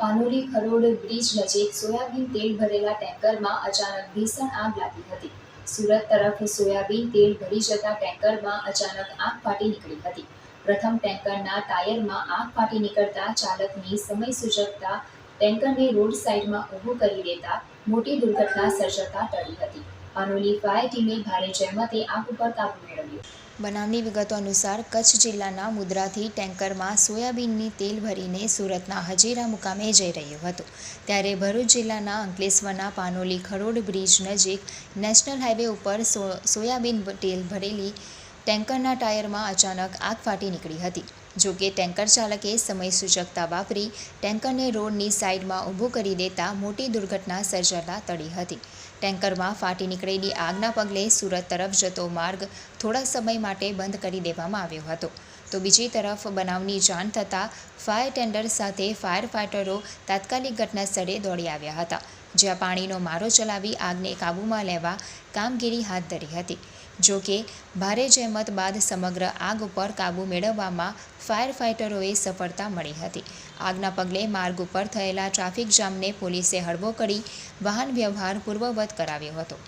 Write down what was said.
Panoli Kharod bridge નજીક soybean તેલ ભરેલા ટેન્કરમાં અચાનક ભીષણ આગ લાગી હતી. સુરત તરફ સોયાબીન તેલ ભરી જતા ટેન્કરમાં અચાનક આગ ફાટી નીકળી હતી. પ્રથમ ટેન્કરના ટાયરમાં આગ ફાટી નીકળતા ચાલકની સમય સૂચકતા ટેન્કરને રોડ સાઇડમાં ઊભું કરી દેતા મોટી દુર્ઘટના સર્જાતા ટળી હતી. પાનોલી ફાયર ટીમે ભારે જહેમતે આગ ઉપર કાબુ મેળવ્યો. બનાવની વિગતો અનુસાર કચ્છ જિલ્લાના મુદ્રાથી ટેન્કરમાં સોયાબીનની તેલ ભરીને સુરતના હજીરા મુકામે જઈ રહ્યું હતું. ત્યારે ભરૂચ જિલ્લાના અંકલેશ્વરના પાનોલી ખરોડ બ્રિજ નજીક નેશનલ હાઈવે ઉપર સોયાબીન તેલ ભરેલી ટેન્કરના ટાયરમાં અચાનક આગ ફાટી નીકળી હતી. જો કે ટેન્કર ચાલકે સમય સૂચકતા વાપરી ટેન્કરને રોડની સાઈડમાં ઊભું કરી દેતા મોટી દુર્ઘટના સર્જાતા ટળી હતી. ટેન્કરમાં ફાટી નીકળેલી આગના પગલે સુરત તરફ જતો માર્ગ થોડા સમય માટે બંધ કરી દેવામાં આવ્યો હતો. તો બીજી તરફ બનાવની જાણ થતાં ફાયર ટેન્ડર સાથે ફાયર ફાઇટરો તાત્કાલિક ઘટના સ્થળે દોડી આવ્યા હતા, જ્યાં પાણીનો મારો ચલાવી આગને કાબૂમાં લેવા કામગીરી હાથ ધરી હતી. જો કે, ભારે જહેમત બાદ સમગ્ર આગ ઉપર કાબૂ મેળવવામાં ફાયર ફાઇટરોએ સફળતા મળી હતી. આગના પગલે માર્ગ ઉપર થયેલા ટ્રાફિક જામને પોલીસે હળવો કરી વાહન વ્યવહાર પૂર્વવત કરાવ્યો હતો.